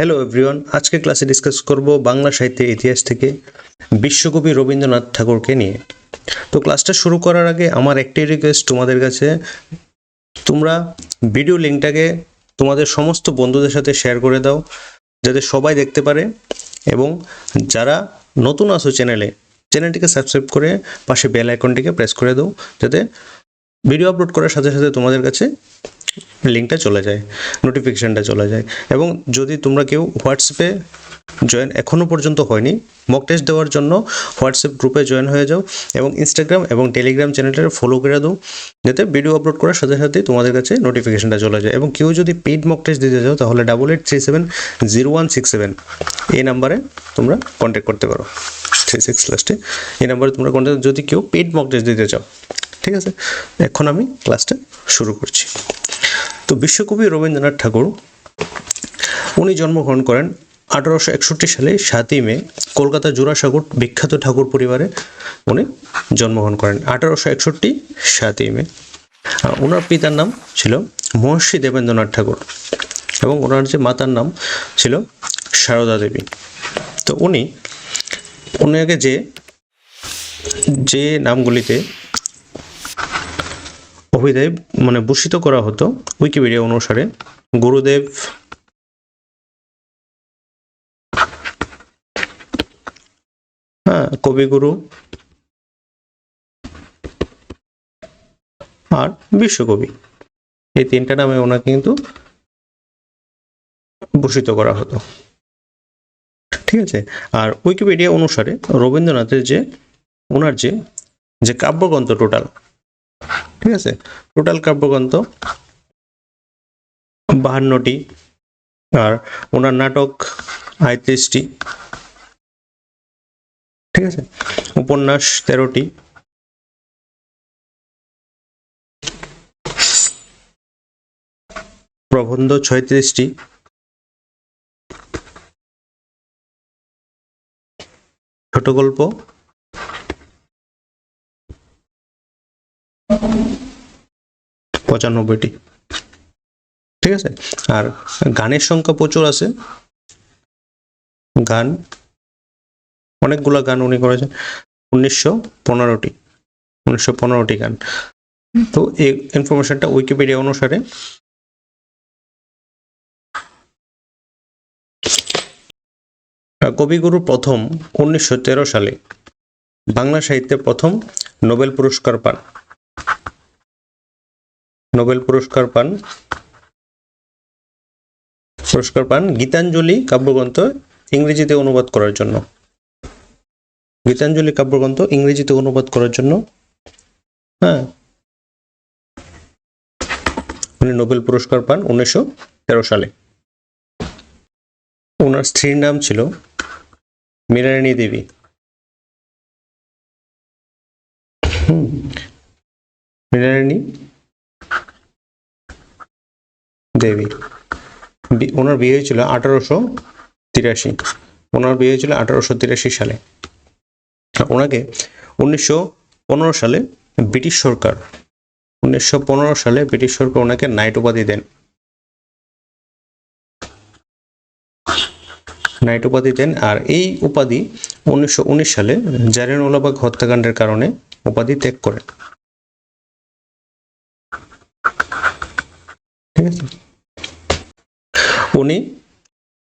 Hello everyone আজকে ক্লাসে discuss করব বাংলা সাহিত্যের ইতিহাস থেকে বিশ্বকবি রবীন্দ্রনাথ ঠাকুরকে নিয়ে। তো ক্লাসটা শুরু করার আগে আমার একটাই রিকোয়েস্ট তোমাদের কাছে। তোমরা ভিডিও লিঙ্কটাকে তোমাদের সমস্ত বন্ধুদের সাথে শেয়ার করে দাও, যাতে সবাই দেখতে পারে এবং যারা নতুন আসো চ্যানেলে চ্যানেলটিকে সাবস্ক্রাইব করে পাশে বেল আইকনটিকে প্রেস করে দাও, যাতে ভিডিও আপলোড করার সাথে সাথে তোমাদের কাছে লিঙ্কটা চলে যায় নোটিফিকেশানটা চলে যায়। এবং যদি তোমরা কেউ হোয়াটসঅ্যাপে জয়েন এখনও পর্যন্ত হয়নি মক টেস্ট দেওয়ার জন্য হোয়াটসঅ্যাপ গ্রুপে জয়েন হয়ে যাও এবং ইনস্টাগ্রাম এবং টেলিগ্রাম চ্যানেলটা ফলো করে দাও, যাতে ভিডিও আপলোড করার সাথে সাথে তোমাদের কাছে নোটিফিকেশানটা চলে যায়। এবং কেউ যদি পেইড মক টেস্ট দিতে চাও, তাহলে double eight three seven zero one six seven এই নাম্বারে তোমরা কন্ট্যাক্ট করতে পারো। থ্রি সিক্স লাস্টে এই নাম্বারে তোমরা কন্ট্যাক্ট যদি কেউ পেইড মক টেস্ট দিতে চাও, ঠিক আছে? এখন আমি ক্লাসটা শুরু করছি। তো বিশ্বকবি রবীন্দ্রনাথ ঠাকুর, উনি জন্মগ্রহণ করেন আঠারোশো একষট্টি সালে, সাতই মে কলকাতা জোড়াসাগর বিখ্যাত ঠাকুর পরিবারে উনি জন্মগ্রহণ করেন, আঠারোশো একষট্টি, সাতই মে। ওনার পিতার নাম ছিল মহর্ষি দেবেন্দ্রনাথ ঠাকুর এবং ওনার যে মাতার নাম ছিল সারদা দেবী। তো উনি ওনাকে যে যে নামগুলিতে অভিদেব মানে ভূষিত করা হতো উইকিপিডিয়া অনুসারে। গুরুদেব হ্যাঁ কবিগুরু আর বিশ্বকবি। এই তিনটা নামে ওনাকে কিন্তু ভূষিত করা হতো। ঠিক আছে? আর উইকিপিডিয়া অনুসারে রবীন্দ্রনাথের যে, ওনার যে যে কাব্যগ্রন্থ টোটাল ঠিক আছে? টোটাল কাব্যগ্রন্থ বাহান্নটি আর ওনার নাটক আয়ত্রিশটি। ঠিক আছে? উপন্যাস তেরোটি। প্রবন্ধ ছয়ত্রিশটি। ছোট গল্প পঁচানব্বইটি। ঠিক আছে? আর গানের সংখ্যা প্রচুর আছে। গান, অনেকগুলা গান উনি করেছেন। উনিশশো পনেরোটি। উনিশশো পনেরোটি গান। তো এই ইনফরমেশনটা উইকিপিডিয়া অনুসারে কবিগুরু প্রথম উনিশশো তেরো সালে বাংলা সাহিত্যে প্রথম নোবেল পুরস্কার পান। নোবেল পুরস্কার পান। পুরস্কার পান গীতাঞ্জলি কাব্যগ্রন্থ ইংরেজিতে অনুবাদ করার জন্য। গীতাঞ্জলি কাব্যগ্রন্থ ইংরেজিতে অনুবাদ করার জন্য। হ্যাঁ। উনি নোবেল পুরস্কার পান উনিশশো তেরো সালে। ওনার স্ত্রীর নাম ছিল মীরারানী দেবী। মীরারানী দেবী। ওনার বিয়ে হয়েছিল আঠারোশো তিরাশি। ওনার বিয়ে হয়েছিল আঠারোশো তিরাশি সালে। ওনাকে উনিশশো পনেরো সালে ব্রিটিশ সরকার, উনিশশো পনেরো সালে ব্রিটিশ সরকার ওনাকে নাইট উপাধি দেন। নাইট উপাধি দেন আর এই উপাধি উনিশশো উনিশ সালে জারিয়ানওয়ালাবাগ হত্যাকাণ্ডের কারণে উপাধি ত্যাগ করেন। ঠিক আছে? উনি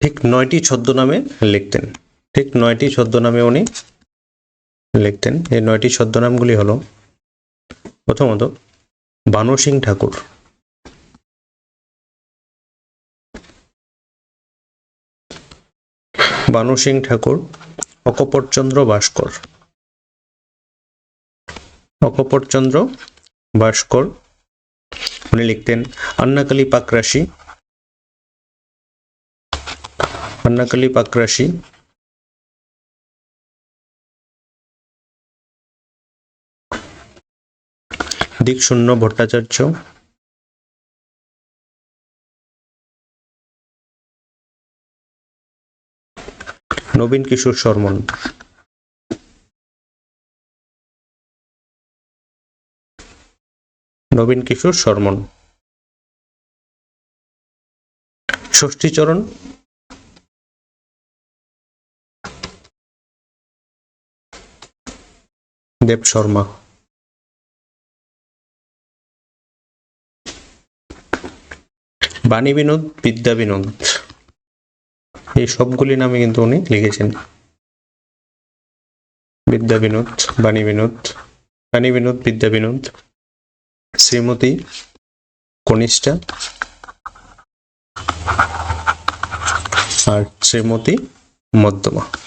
ঠিক নয়টি ছদ্মনামে লিখতেন। ঠিক নয়টি ছদ্মনামে উনি লিখতেন। এই নয়টি ছদ্মনামগুলি হলো প্রথমত বানু সিং ঠাকুর। বানু সিং ঠাকুর, অকপটচন্দ্র ভাস্কর। অকপটচন্দ্র ভাস্কর, উনি লিখতেন আন্নাকালী পাকরাশি আন্নাকালী পাকরাশি দিকশূন্য ভট্টাচার্য। নবীন কিশোর শর্মন। নবীন কিশোর শর্মন। ষষ্ঠীচরণ দেব শর্মা। বাণী বিনোদ, বিদ্যা বিনোদ। এই সবগুলি নামে কিন্তু উনি লিখেছেন। বিদ্যা বিনোদ, বাণী বিনোদ বাণী বিনোদ, বিদ্যা বিনোদ। শ্রীমতী, কনিষ্ঠা। আর শ্রীমতী, মধ্যমা।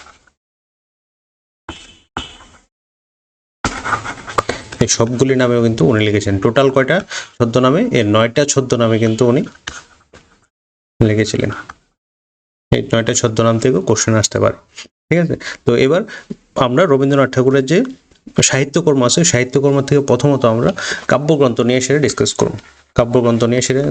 এই সবগুলি নামেও কিন্তু উনি লিখেছেন। টোটাল কয়টা? ছদ্ম নামে? এর নয়টা ছদ্ম নামে কিন্তু উনি লিখেছিলেন। এই নয়টা ছদ্ম নাম থেকেও কোশ্চেন আসতে পারে। ঠিক আছে? তো এবার আমরা রবীন্দ্রনাথ ঠাকুরের যে সাহিত্যকর্ম আছে, সাহিত্যকর্ম থেকে প্রথমত আমরা কাব্যগ্রন্থ নিয়ে সেটা ডিসকাস করব। কাব্যগ্রন্থ নিয়ে সেটা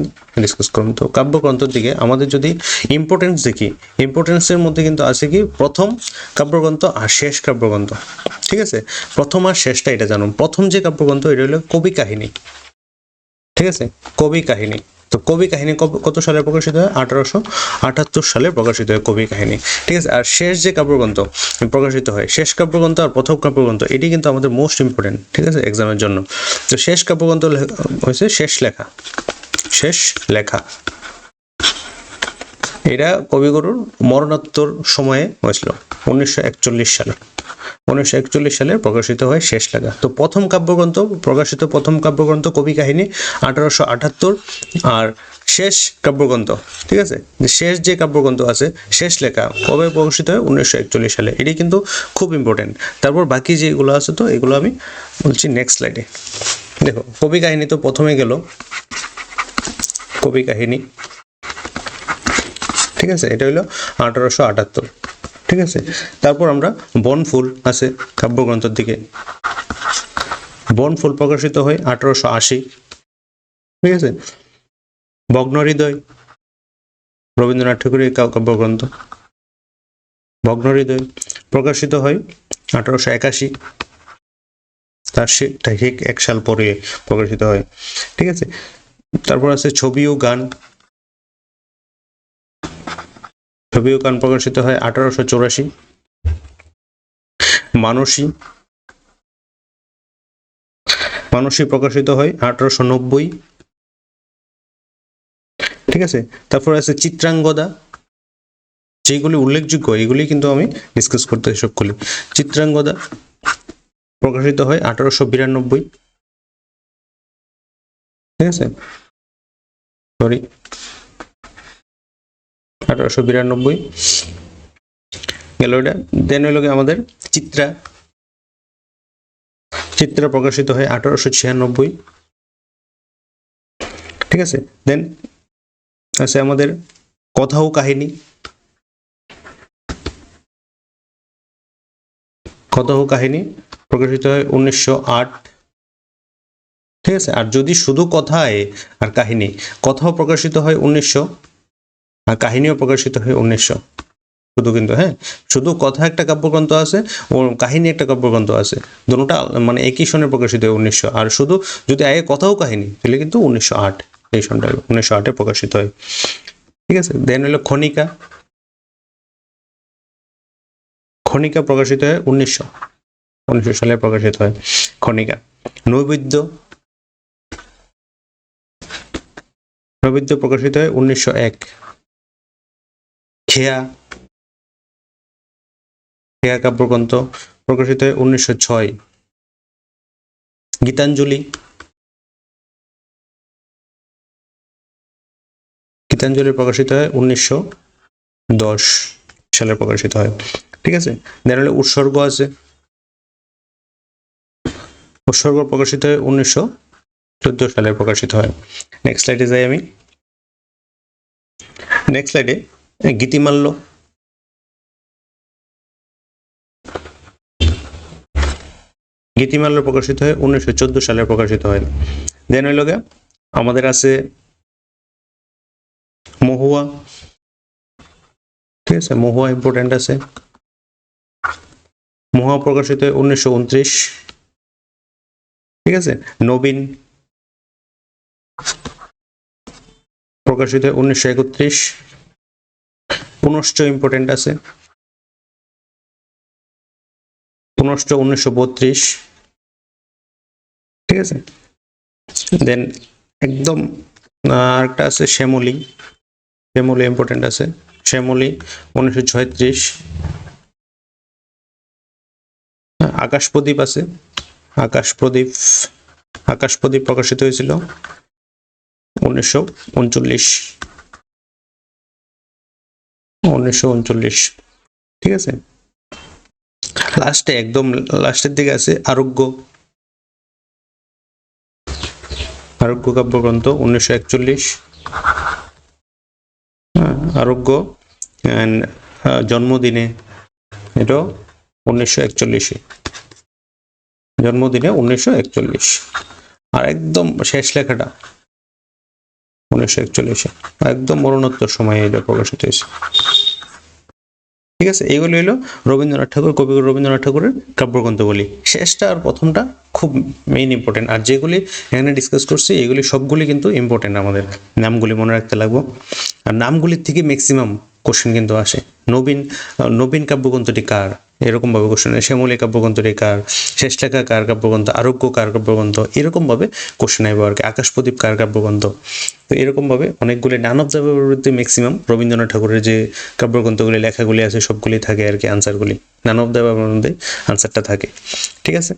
ডিসকাস করুন। তো কাব্যগ্রন্থের দিকে আমাদের যদি ইম্পর্টেন্স দেখি ইম্পর্টেন্সের মধ্যে কিন্তু আছে কি, প্রথম কাব্যগ্রন্থ আর শেষ কাব্যগ্রন্থ। ঠিক আছে? প্রথম আর শেষটা এটা জানুন। প্রথম যে কাব্যগ্রন্থ, এটা হলো কবি কাহিনী। ঠিক আছে? কবি কাহিনী। তো কবি কাহিনী কত সালে প্রকাশিত হয়? আঠারোশো আটাত্তর সালে প্রকাশিত হয় কবি কাহিনী। ঠিক আছে? আর শেষ যে কাব্যগ্রন্থ প্রকাশিত হয়, শেষ কাব্যগ্রন্থ আর প্রথম কাব্যগ্রন্থ, এটি কিন্তু আমাদের মোস্ট ইম্পর্টেন্ট ঠিক আছে? এক্সামের জন্য। তো শেষ কাব্যগ্রন্থ হয়েছে শেষ লেখা। শেষ লেখা। এটা কবিগুরুর মরণোত্তর সময়ে হয়েছিল, উনিশশো একচল্লিশ সালে। উনিশশো একচল্লিশ সালে প্রকাশিত হয় শেষ লেখা তো প্রথম কাব্যগ্রন্থ, প্রকাশিত প্রথম কাব্যগ্রন্থ কবি কাহিনী আঠারোশো আটাত্তর আর শেষ কাব্যগ্রন্থ, ঠিক আছে? শেষ যে কাব্যগ্রন্থ আছে, শেষ লেখা কবে প্রকাশিত হয়? উনিশশো একচল্লিশ সালে। এটি কিন্তু খুব ইম্পর্টেন্ট তারপর বাকি যেগুলো আছে তো, এগুলো আমি বলছি নেক্সট স্লাইডে দেখো, কবি কাহিনী তো প্রথমে গেল। কবি কাহিনী ঠিক আছে? এটা হলো আঠারোশো আটাত্তর। ঠিক আছে? তারপর আমরা বনফুল আছে কাব্যগ্রন্থের দিকে। বনফুল প্রকাশিত হয় আঠারোশো আশি। ঠিক আছে? ভগ্ন হৃদয় রবীন্দ্রনাথ ঠাকুরের কাব্যগ্রন্থ। ভগ্ন হৃদয় প্রকাশিত হয় আঠারোশো একাশি। তার ঠিক এক সাল পরে প্রকাশিত হয়। ঠিক আছে? তারপর আছে ছবি ও গান। ও গান প্রকাশিত হয় আঠারোশো চৌরাশি। মানসী। মানসী প্রকাশিত হয় আঠারোশো নব্বই। ঠিক আছে? তারপর আছে চিত্রাঙ্গদা। যেগুলি উল্লেখযোগ্য, এগুলি কিন্তু আমি ডিসকাস করতে সবগুলি চিত্রাঙ্গদা প্রকাশিত হয় আঠারোশো বিরানব্বই। ঠিক আছে? সরি আঠারোশো বিরানব্বই। গেল এটা। দেন হইল আমাদের চিত্রা। চিত্রা প্রকাশিত হয় আঠারোশো ছিয়ানব্বই। ঠিক আছে? দেন আছে আমাদের কথা ও কাহিনী। কথা কাহিনী প্রকাশিত হয় উনিশশো আট। ঠিক আছে? আর যদি শুধু কথায় আর কাহিনী, কথাও প্রকাশিত হয় উনিশশো আর কাহিনীও প্রকাশিত হয় উনিশশো। শুধু কিন্তু হ্যাঁ? শুধু কথা একটা কাব্যগ্রন্থ আছে, ও কাহিনী একটা কাব্যগ্রন্থ আছে। দুটোটা মানে একই সনে প্রকাশিত হয় উনিশশো। আর শুধু যদি আগে কথাও কাহিনী, তাহলে কিন্তু উনিশশো আট, এই সনটা উনিশশো আটে প্রকাশিত হয়। ঠিক আছে? দেন হলো খনিকা। খনিকা প্রকাশিত হয় উনিশশো। উনিশশো সালে প্রকাশিত হয় খনিকা। নৈবেদ্য। নৈবেদ্য প্রকাশিত হয় উনিশশো এক। খেয়া খেয়া কাব্যগ্রন্থ প্রকাশিত হয় উনিশশো ছয়। গীতাঞ্জলি গীতাঞ্জলি প্রকাশিত হয় উনিশশো দশ, সালে প্রকাশিত হয়। ঠিক আছে? দেন উৎসর্গ আছে। উৎসর্গ প্রকাশিত হয় উনিশশো চোদ্দ, সালে প্রকাশিত হয়। নেক্সট স্লাইডে যাই আমি। নেক্সট স্লাইডে গীতিমাল্য গীতিমাল্য প্রকাশিত হয় উনিশশো চোদ্দ সালে প্রকাশিত হয়। দেন হইল আমাদের আছে মহুয়া। ঠিক আছে, মহুয়া ইম্পর্টেন্ট আছে। মহুয়া প্রকাশিত হয় উনিশশো উনত্রিশ ঠিক আছে, নবীন প্রকাশিত হয় উনিশশো একত্রিশ। পুনশ্চ ইম্পর্টেন্ট আছে। পুনশ্চ উনিশশো বত্রিশ। ঠিক আছে? দেন একদম আরেকটা আছে শ্যামলি। শ্যামলি ইম্পর্টেন্ট আছে। শ্যামলি উনিশশো ছয়ত্রিশ। আকাশ প্রদীপ আছে। আকাশ প্রদীপ আকাশ প্রদীপ প্রকাশিত হয়েছিল উনিশশো উনচল্লিশ। উনিশশো উনচল্লিশ। ঠিক আছে? লাস্টে একদম লাস্টের দিকে আছে আরোগ্য। আরোগ্য কাব্যগ্রন্থ উনিশশো একচল্লিশ। আরোগ্য and, জন্মদিনে এটাও উনিশশো একচল্লিশে। জন্মদিনে উনিশশো একচল্লিশ। আর একদম শেষ লেখাটা উনিশশো একচল্লিশে। একদম মরণোত্তর সময়ে এটা প্রকাশিত হয়েছে। ঠিক আছে? এগুলো হলো রবীন্দ্রনাথ ঠাকুর, কবিগুরু রবীন্দ্রনাথ ঠাকুরের কাব্যগ্রন্থগুলি শেষটা আর প্রথমটা খুব মেইন ইম্পর্টেন্ট আর যেগুলি এখানে ডিসকাস করছি, এগুলি সবগুলি কিন্তু ইম্পর্টেন্ট আমাদের। নামগুলি মনে রাখতে লাগবো। আর নামগুলির থেকে ম্যাক্সিমাম কোশ্চেন কিন্তু আসে। নবীন নবীন কাব্যগ্রন্থটি কার? এরকম ভাবে কোশ্চেন শ্যামলী কাব্যগ্রন্থটি কার শেষ লেখা কার কাব্যগ্রন্থ, আরোগ্য কার কাব্যগ্রন্থ, এরকম ভাবে কোশ্চেন আসবে আর কি আকাশপ্রদীপ কার কাব্যগ্রন্থ। তো এরকম ভাবে অনেকগুলি নান দ্য ম্যাক্সিমাম রবীন্দ্রনাথ ঠাকুরের যে কাব্যগ্রন্থগুলি, লেখাগুলি আছে, সবগুলি থাকে আর কি আনসারগুলি নান অফ দ্য আনসারটা থাকে। ঠিক আছে?